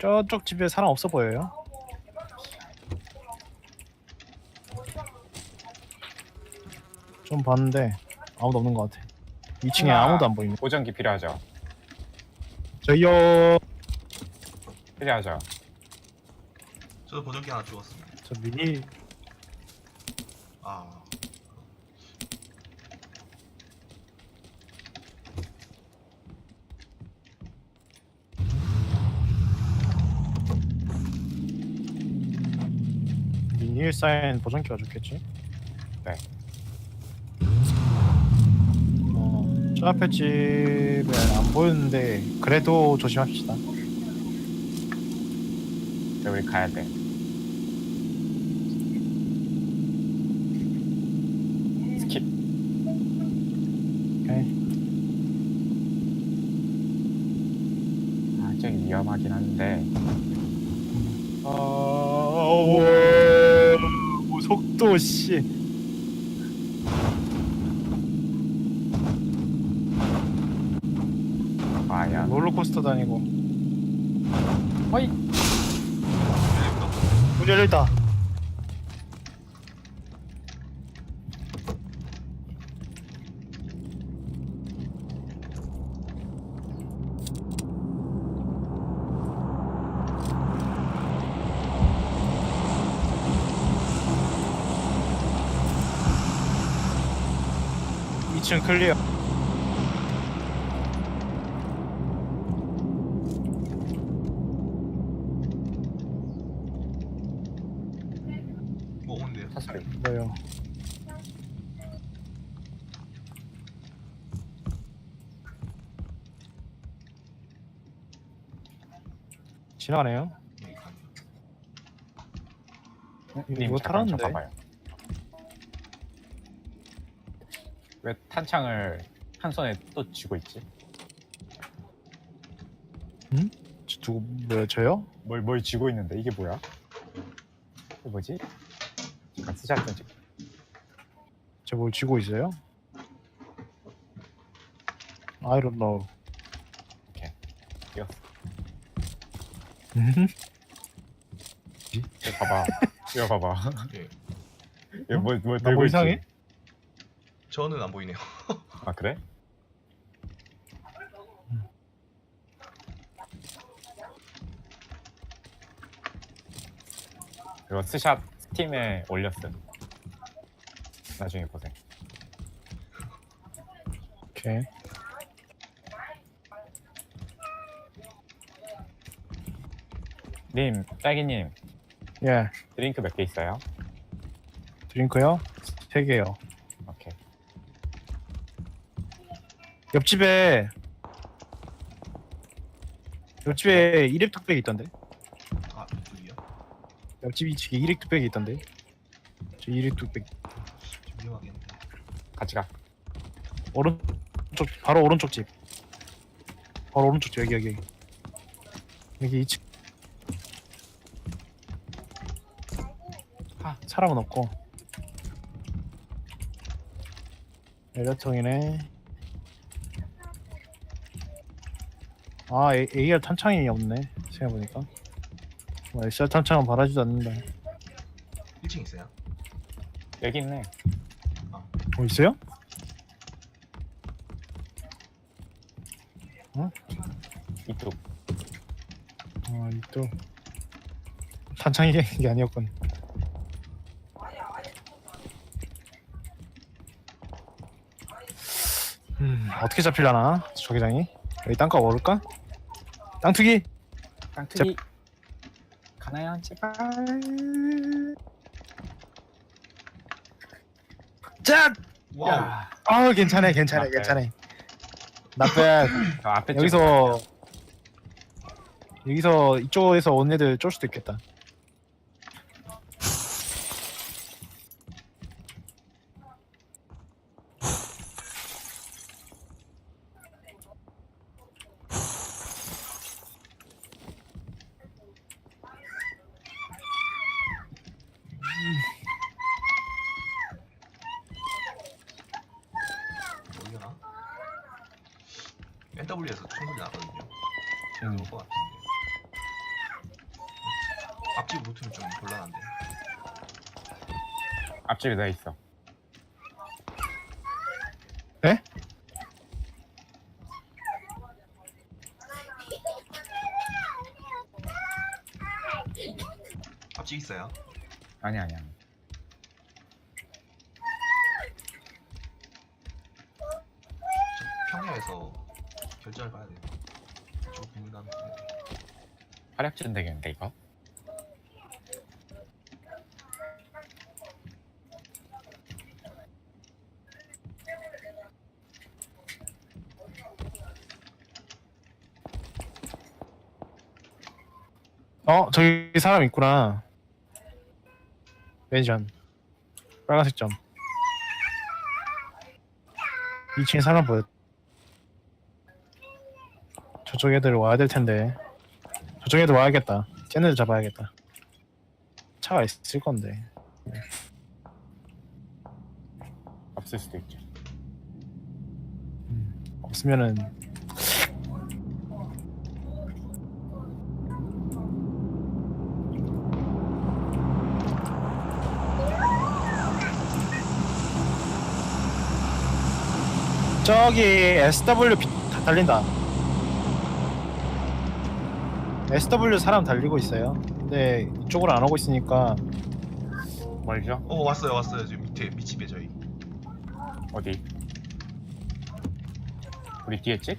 저쪽 집에 사람 없어 보여요. 좀 봤는데 아무도 없는 것 같아. 2층에 하나. 아무도 안 보이네. 보정기 필요하죠. 저요. 필요하죠. 저도 보정기 하나 주웠습니다. 저 미니 아 미니 사인 보정기가 좋겠지. 네. 어, 저 앞에 집에 안 보이는데 그래도 조심합시다. 이제 우리 가야 돼. 스킵. 오케이. 아, 좀 위험하긴 한데. 오, 속도 씨. 과연. 롤러코스터 다니고. 어이. 열립니다. 문 열렸다. 이층 클리어. 뭐 오는데요? 사소리. 뭐요? 지나가네요. 네, 가네요. 이거 님뭐 잠깐 탈았는데? 잠깐만요. 왜 탄창을 한 손에 또 쥐고 있지? 저 누구 뭐야 저요? 뭘 뭘 쥐고 있는데 이게 뭐야? 이게 뭐지? 잠깐 스샷 좀 찍. 저뭘 쥐고 있어요? I don't know. 이겼어. 음? 이거 봐봐. 이거 봐봐. 예. 이거 뭘, 뭘나 들고 뭐 있지? 이상해? 저는 안 보이네요. 아 그래? 이거 스샷 스팀에 올렸음. 나중에 보세요. 오케이. 님, 딸기님, 예. 드링크 몇 개 있어요? 드링크요? 세 개요. 오케이. 옆집에 옆집에 일획 뚝배기 있던데. 아 이쪽이요? 옆집 2층에 일획 뚝배기 있던데. 저 일획 뚝배기. 좀 위험하겠네. 같이 가. 오른쪽 바로 오른쪽 집. 바로 오른쪽 집 여기 여기. 여기. 여기 2층. 아, 사람은 없고. 에어통이네. 아, A- AR 탄창이 없네. 생각해보니까. 뭐 SR 탄창은 바라지도 않는다. 1층 있어요? 여기 있네. 어, 있어요? 이쪽. 아, 또 탄창이 게 아니었군. 음, 어떻게 잡히려나? 조기장이 여기 땅값 오를까? 땅투기. 깡투기. 가나요? 제발. 짠. 와우. 야. 아, 괜찮아, 괜찮아, 나빼. 괜찮아. 나빼. 저 앞에 쪽 여기서 여기서 이쪽에서 온 애들 쫄 수도 있겠다. NW에서 충분히 나거든요. 제가 음. 그럴 것 같은데. 앞집 루트는 좀 곤란한데. 앞집에 나 있어. 에? 앞집 있어요. 아니 아니야. 저 평야에서 결전을 봐야 돼요. 저 국민감 활약전 되겠는데 이거? 어 저기 사람 있구나 매니전 빨간색 점 2층에 사람 보여 저쪽 애들 와야 될 텐데. 저쪽 애들 와야겠다. 쟤네들 잡아야겠다. 차가 있을 건데. 없을 수도 있죠. 없으면은. 저기 SW 비- 다 달린다. SW 사람 달리고 있어요. 근데 이쪽으로 안 오고 있으니까 멀죠? 어 왔어요 왔어요 지금 밑에 밑집에 저희. 어디? 우리 뒤에 집?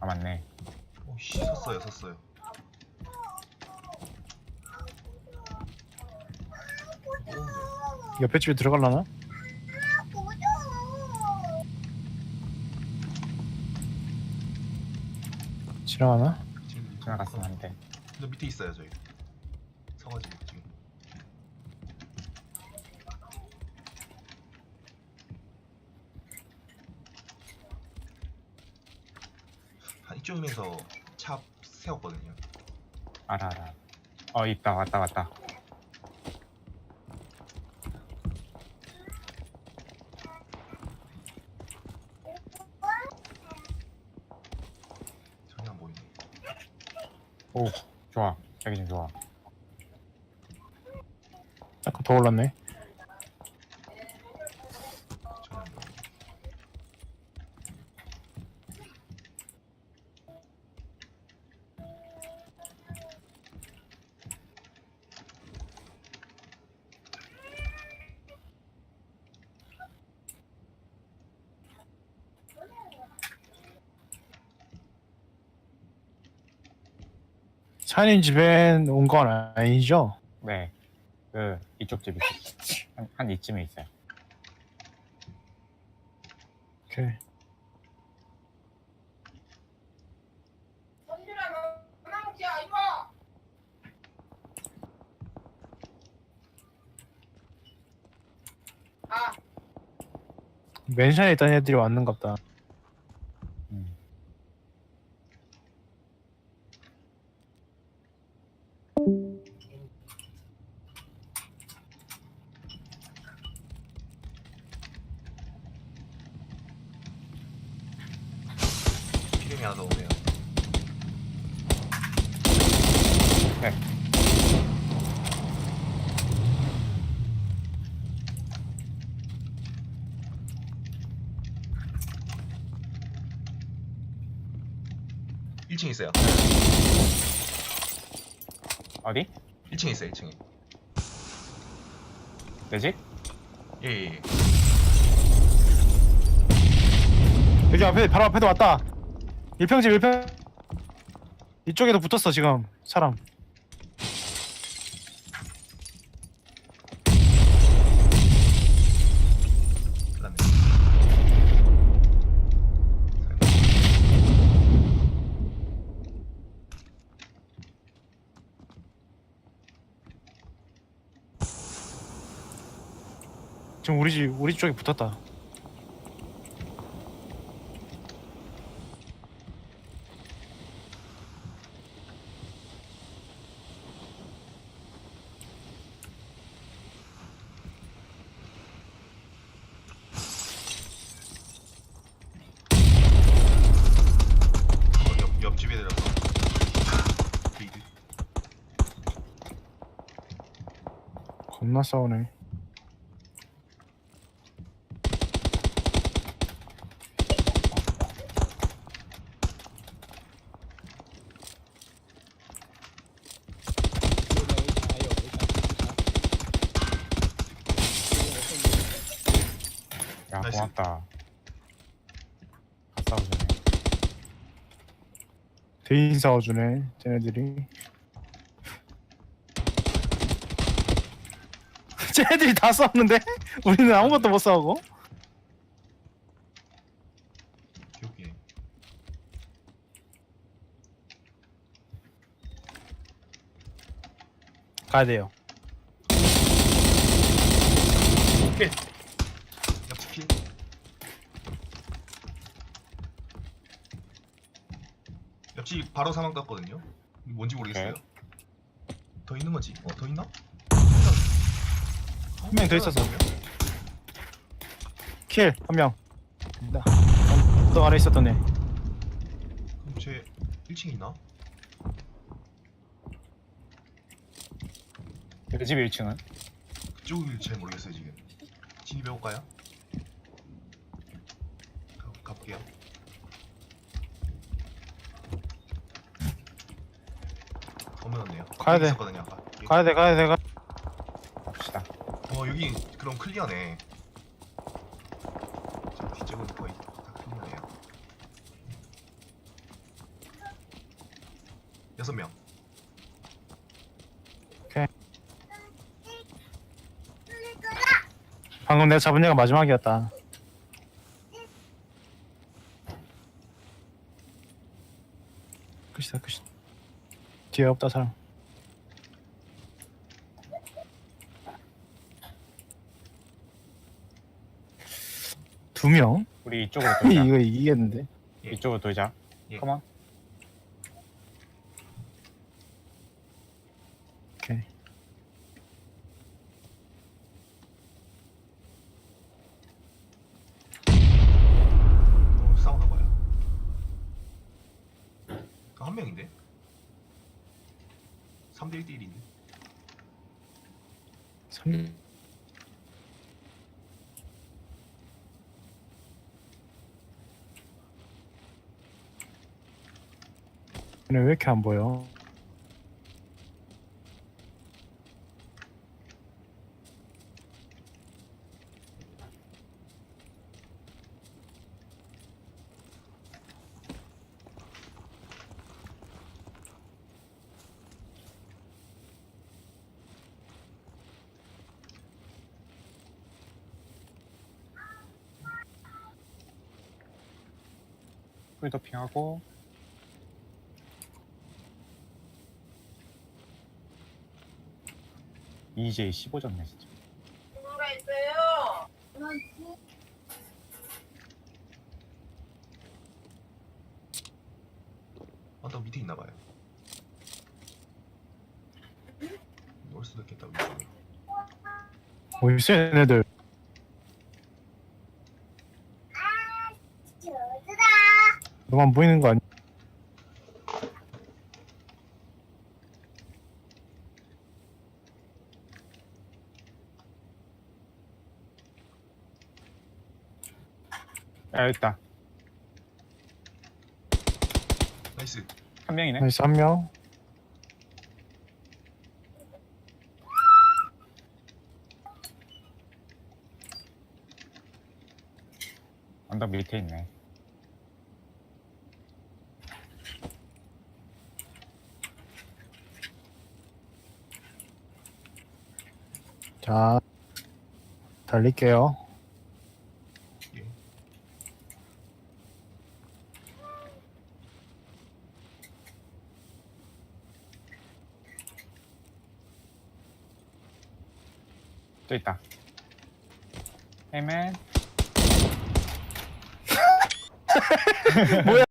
아 맞네. 오씨 섰어요 섰어요. 오, 옆에 집에 들어갈라나? 지나가나? 지나갔으면 안 돼. 저 밑에 있어요 저희. 서가지고 지금. 한 이쪽이면서 차 세웠거든요. 알아 알아. 어 있다 왔다 왔다. 전혀 안 보이네. 오 좋아. 여기 좀 좋아. 아까 더 올랐네. 사장님 집엔 온건 아니죠? 네. 그 이쪽 집 있어. 한, 한 이쯤에 있어요. 오케이. 맨션에 있던 애들이 왔는갑다. 더 오네요. 네. 일층 있어요. 어디? 1층에 있어요. 1층에. 내 집? 예, 예, 예. 여기 앞에 바로 앞에도 왔다. 일평집 일평 이쪽에도 붙었어 지금 사람. 지금 우리 집 우리 쪽에 붙었다. 어, 옆 옆집에 들어서 리드. 겁나 싸우네. 야 나이스. 고맙다 싸우네 대인 싸워주네. 쟤네들이. 쟤네들이 다 싸웠는데 우리는 아무것도 못 싸우고. 기억해. 가야 돼요. 킬. 옆집 바로 사망 땄거든요. 뭔지 모르겠어요. 더 있는 거지? 어, 더 있나? 한 명 더 있었어. 킬한 명. 나. 또 아래 있었던 애. 그럼 쟤 1층에 있나? 내집 1층은? 그쪽을 잘 모르겠어요 지금. 진입해 볼까요? 가, 가볼게요. 가야 돼. 있었거든요 아까. 가야 돼 가야 돼 가. 여기 그럼 클리어네. 저 뒤쪽은 거의 다 클리어네요. 여섯 명. 방금 내가 잡은 애가 마지막이었다. 끝이다 끝이다. 뒤에 없다 사람. 두 명? 우리 이쪽으로 돌자 이거 이기겠는데? 예. 이쪽으로 돌자 예. 컴온 오케이. 어, 싸우나 봐요. 아, 한 명인데? 3대 1대 1인데. 3... 얘네 왜 이렇게 안 보여? 풀도핑하고 EJ 15졌네 진짜 뭐가 있어요? 아, 또 밑에 있나 봐요. 올 수도 있겠다. 어디 있어 얘네들? 너만 보이는 거 아니야? 야 여기 있다 나이스. 한 명이네 나이스 한 명. 언덕 밑에 있네 자, 달릴게요. 예. 또 있다 헤맨